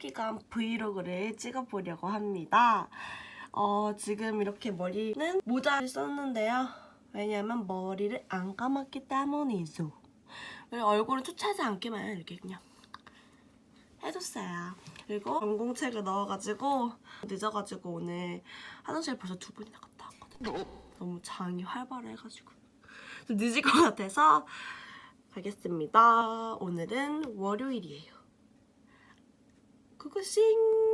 시험 브이로그를 찍어보려고 합니다. 어, 지금 이렇게 머리는 모자를 썼는데요. 왜냐면 머리를 안 감았기 때문이죠. 얼굴은 투차하지 않게만 이렇게 그냥 해줬어요. 그리고 전공책을 넣어가지고 늦어가지고 오늘 화장실 벌써 두 번이나 갔다 왔거든요. 너무 장이 활발해가지고 좀 늦을 것 같아서 가겠습니다. 오늘은 월요일이에요. 그것싱 가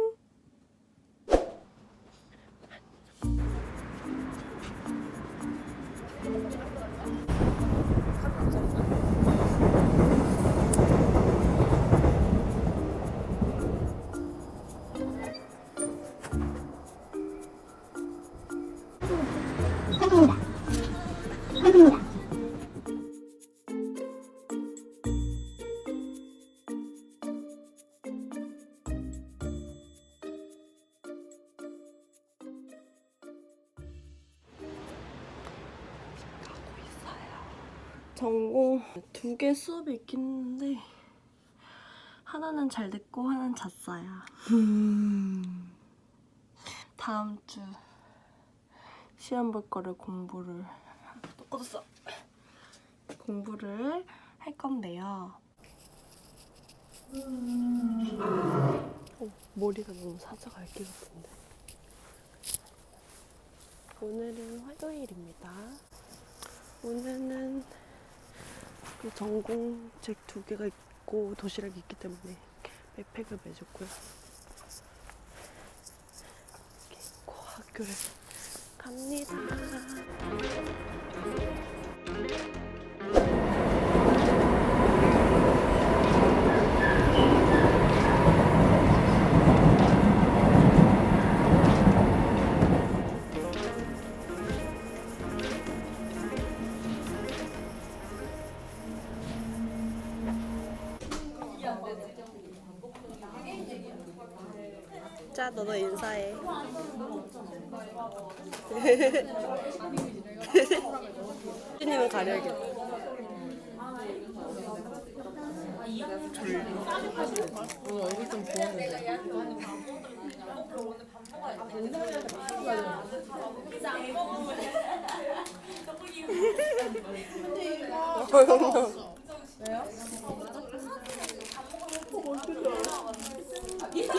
전공 두 개 수업이 있긴 한데 하나는 잘 됐고 하나는 잤어요. 음. 다음 주 시험 볼 거를 공부를 또 꺼졌어. 공부를 할 건데요. 어, 머리가 너무 사자가 얇게 같은데. 오늘은 화요일입니다. 오늘은 그 전공 책 두 개가 있고 도시락이 있기 때문에 백팩을 매줬고요. 이렇게 입고 학교를 갑니다. 자, 너도 인사해. 님은 가려야겠다. 오늘 얼굴 좀 부었는데.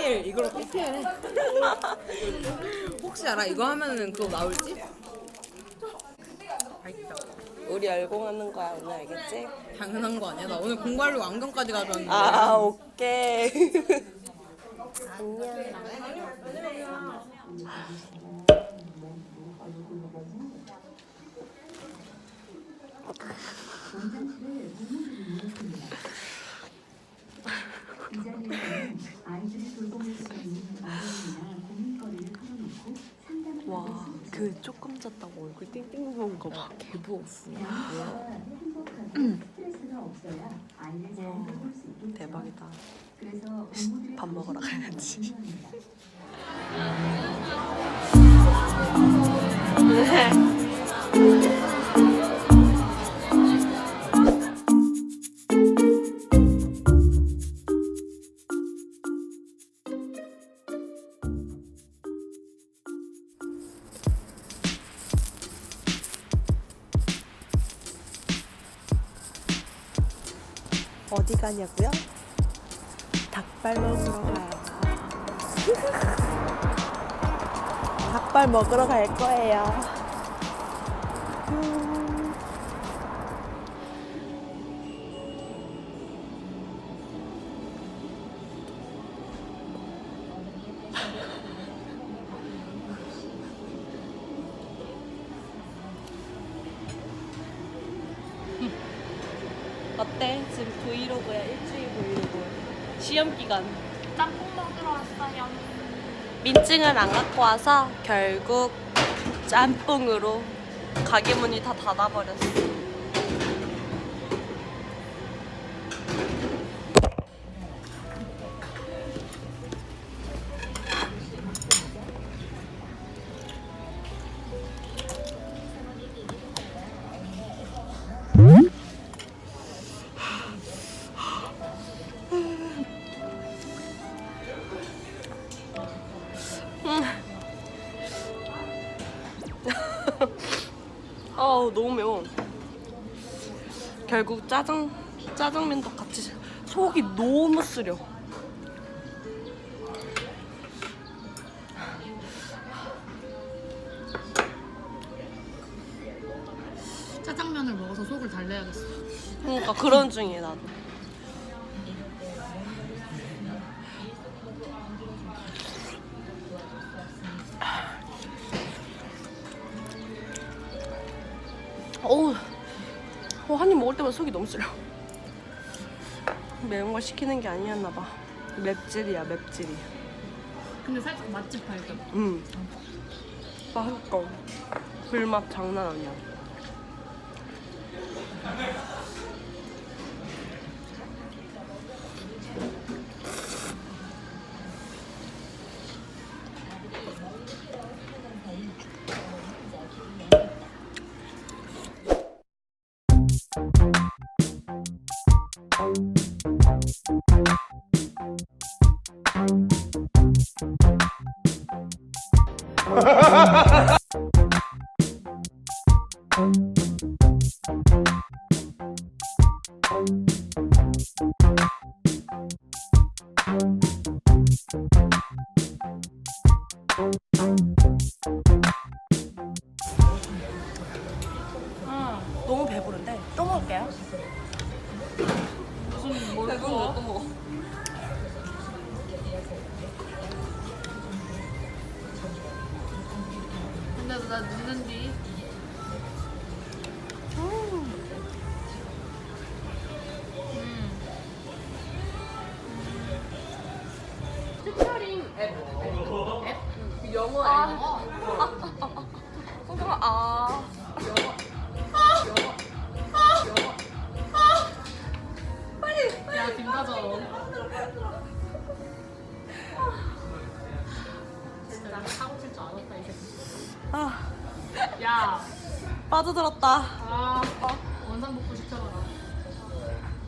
PPL 이걸로 PPL 해. 혹시 알아? 이거 하면은 그거 나올지? 알겠다. 우리 열공하는 거야, 오늘 알겠지? 당연한 거 아니야? 나 오늘 공부하려고 안경까지 가져왔는데. 아, 오케이. 안녕. 그 조금 잤다고 얼굴 띵띵 부은 거 봐. 개부었어. 있겠죠. 대박이다. 밥 먹으러 가야지. 가냐고요? 닭발 먹으러 가요. 닭발 먹으러 갈 거예요. 음. 짬뽕 먹으러 왔어요. 민증을 안 갖고 와서 결국 짬뽕으로 가게 문이 다 닫아버렸어 아우 너무 매워. 결국 짜장 짜장면도 같이 속이 너무 쓰려. 어우, 어, 한입 먹을 때마다 속이 너무 쓰려. 매운 걸 시키는 게 아니었나 봐. 맵찔이야 맵찔이. 근데 살짝 맛집 발견. 음, 맛있어. 불맛 장난 아니야. 앱. 앱? 영어 앱. 소정아 아. 야 김가정. 진짜 사고 칠줄 알았다 이 새끼. 아 야, 빠져들었다. 아 원상복구 시켜봐라.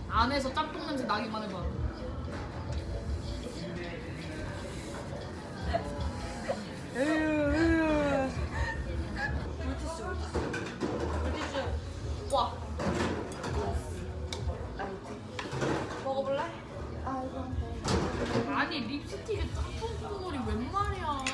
안에서 짬뽕 냄새 나기만 해봐. 에휴, 에휴. 물티슈 물티슈. 와. 먹어볼래? 아니 립스틱에 국물이 웬 말이야?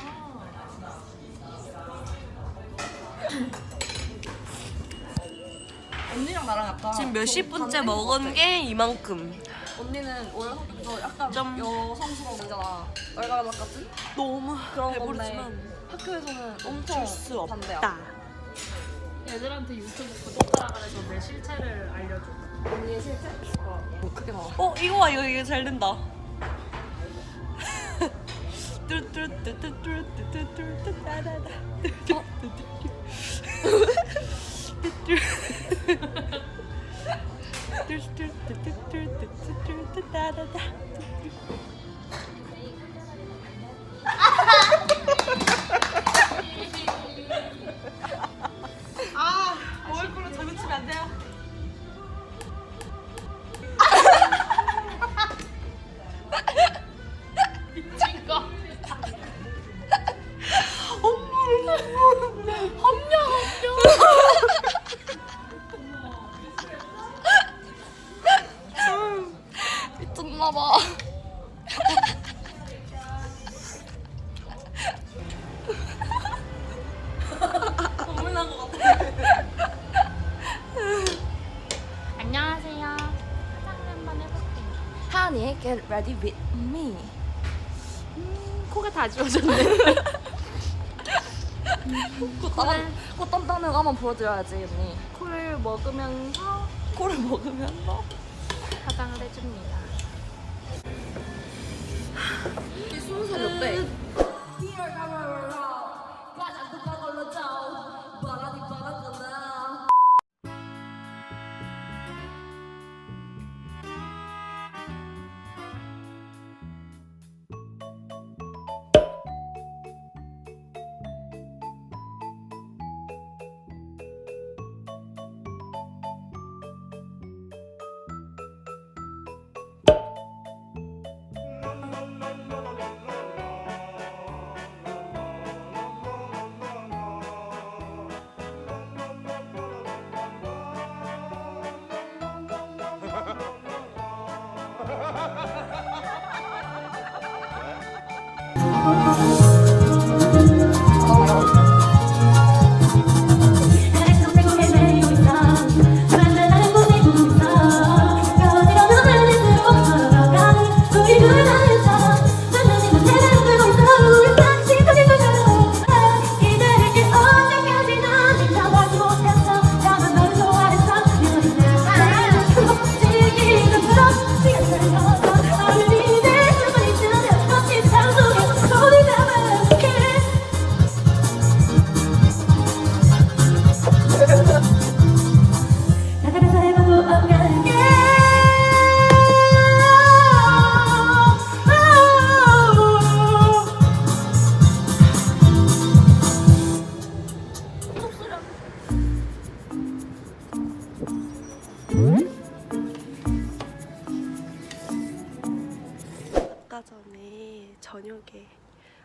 언니랑 나랑 약간 지금 몇십 분째 먹은 게 이만큼. 언니는 원래 너 약간 좀- 여성스러운 거잖아. 얼마나 같은? 너무 그런 배부르지만 학교에서는 엄청 줄수 반대야. 없다. 애들한테 유튜브 구독하라 그래서 내 실체를 알려줘. 언니의 실체? 어. 크게 나와. 어 이거 와 이거 이거 잘 된다. 뚜뚜뚜뚜뚜뚜뚜뚜뚜 따다다. 뚜뚜뚜뚜뚜 뚜뚜뚜 따 Da da da. 미쳤나봐. 눈물 난것 같아. 안녕하세요. 화장을 한번 해볼게요. 하니, get ready with me. 코가 다 지워졌네. 꽃담, 꽃담담을 한번 보여드려야지, 언니. 코를 먹으면서 코를 먹으면서. 화장을 해줍니다. 스무 살몇 배? 음.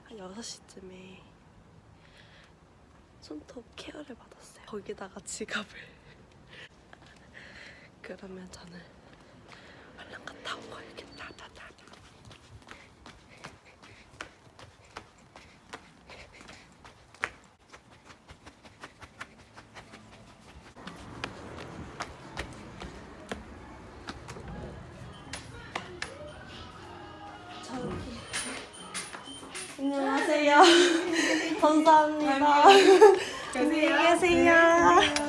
때? 5시쯤에 손톱 케어를 받았어요. 거기다가 지갑을. 그러면 저는 얼른 갔다 오고 가야겠다. 다다. 안녕하세요. 감사합니다. 안녕히 계세요.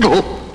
너